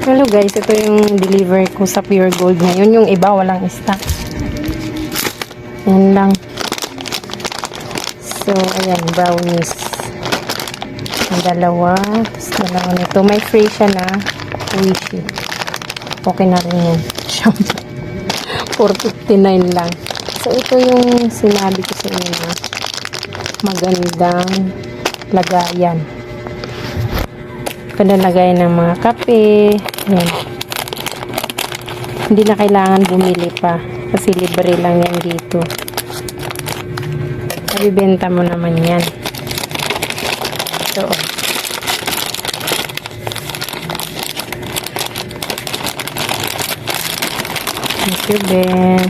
Hello guys, ito yung deliver ko sa Pure Gold ngayon. Yung iba walang stock. Yan lang. So, ayan, brownies. Ang dalawa. Tapos dalawa nito. May free siya na wishy. Okay na rin yan. 459 lang. So, ito yung sinabi ko sa inyo na magandang lagayan. Panalagay ng mga kape. Yan. Hindi na kailangan bumili pa. Kasi libre lang yan dito. Nabibenta mo naman yan. So, Thank you, Ben.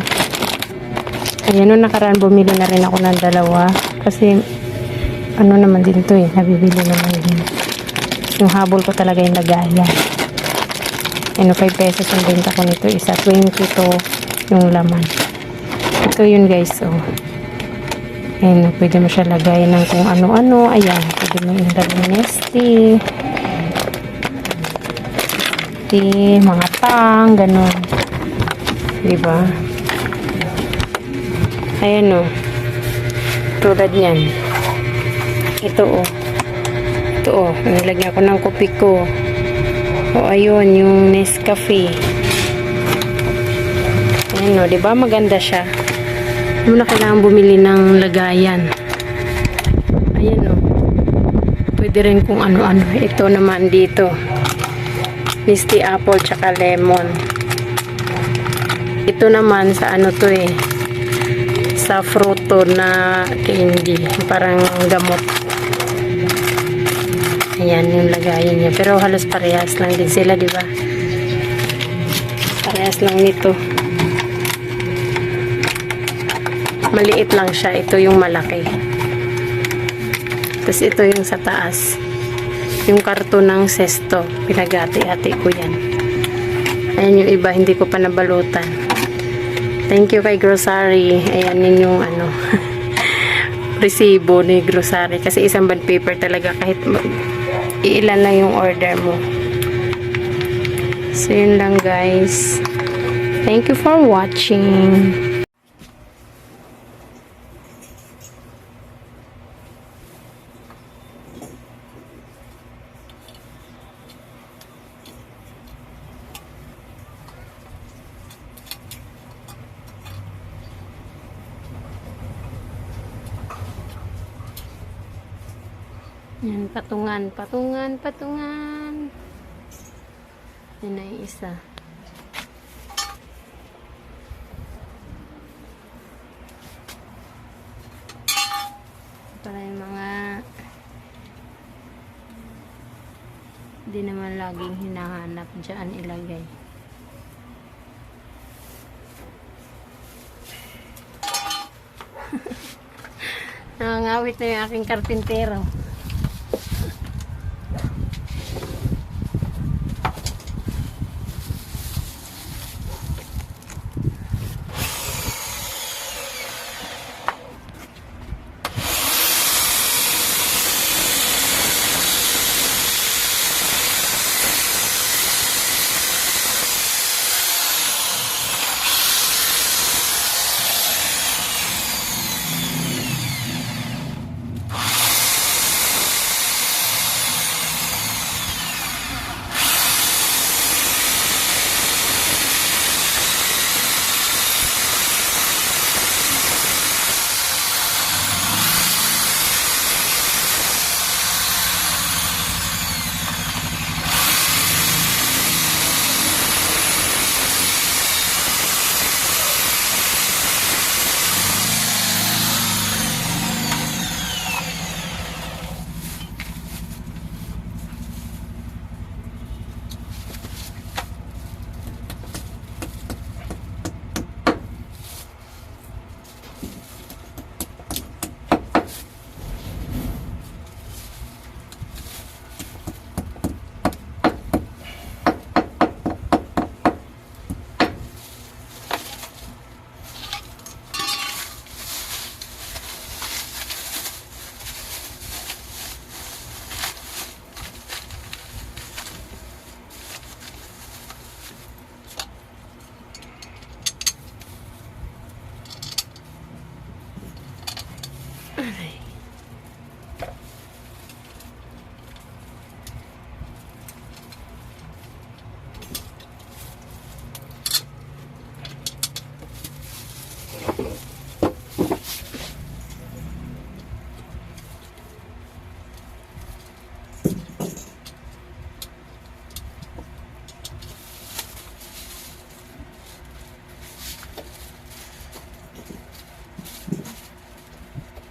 Ayan, nung nakaraan bumili na rin ako ng dalawa. Kasi, ano naman din to eh. Nabibili naman din. Yung habol ko talaga yung lagayan. Ano, 5 pesos ang benta ko nito. Isa, 20 to yung laman. Ito yun guys, oh. Ayan, pwede mo siya lagay ng kung ano-ano. Ayan, pwede mo ilagay nesty. Nesty, mga tang, ganun. Diba? Ayan, oh. Tulad yan. Ito, oh. Ito, oh. Nilagyan ko ng kopi ko. O, ayun, yung Nescafe. Ayan, o, ba? Maganda siya. Hindi mo na kailangan bumili ng lagayan. Ayan, o. Pwede rin kung ano-ano. Ito naman dito. Misty apple tsaka lemon. Ito naman sa ano to eh. Sa fruto na candy. Parang gamot. Ayan yung lagayan niya. Pero halos parehas lang din sila, di ba? Parehas lang nito. Maliit lang siya. Ito yung malaki. Tapos ito yung sa taas. Yung karton ng sesto. Pinagati-ati ko yan. Ayan yung iba. Hindi ko pa nabalutan. Thank you kay Grocery. Ayan yun yung ano. resibo ni grocery kasi isang bond paper talaga kahit iilan lang yung order mo. So yun lang guys. Thank you for watching Yan, patungan, patungan, patungan. Yan na isa. Para yung mga di naman laging hinahanap dyan ilagay. Nangangawit na yung aking karpintero.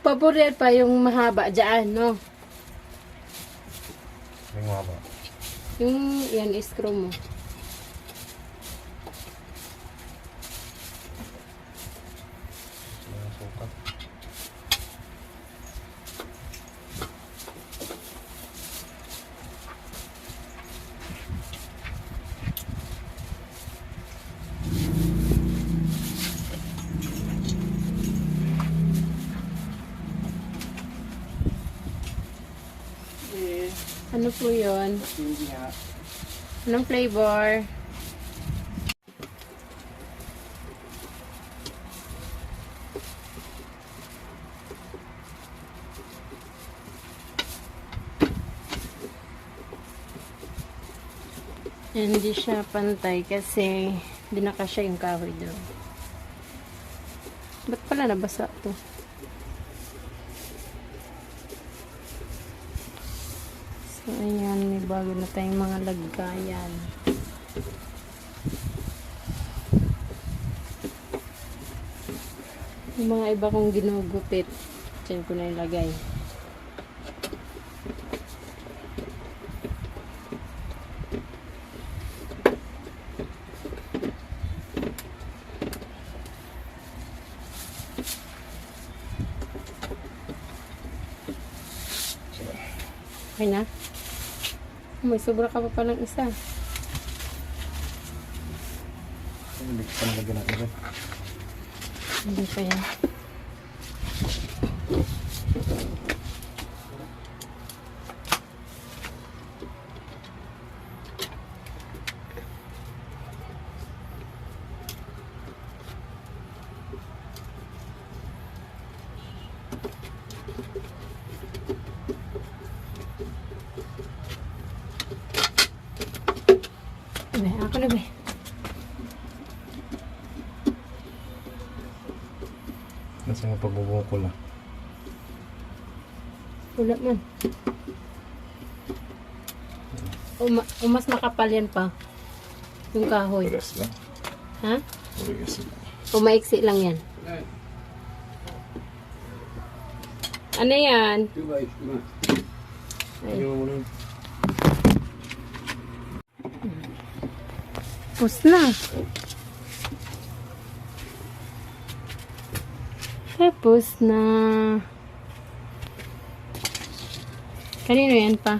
Paborito pa yung mahaba dyan, no? May mga ba? Yung, yan, screw mo. Mga sukat. Ano po yun? Anong flavor? Hindi siya pantay kasi hindi nakasya yung kahoy doon. Ba't pala nabasa to? Ayan, may bago na tayong mga lagkayan. Yung mga iba kong ginugupit, dyan ko na ilagay. Okay na? May sobra ka pa palang isa. Hindi pa nalagyan natin dyan. Hindi pa yan. Be, ako na be. Nasa mga pagbubukol ah. Wala man. Uma, umas makapal yan pa. Yung kahoy. Tugas lang. Ha? Tugas lang. Umaiksi lang yan. Ano yan? Ay, Ayun mo muna. Pus na. Tapos na. Kanino yan pa?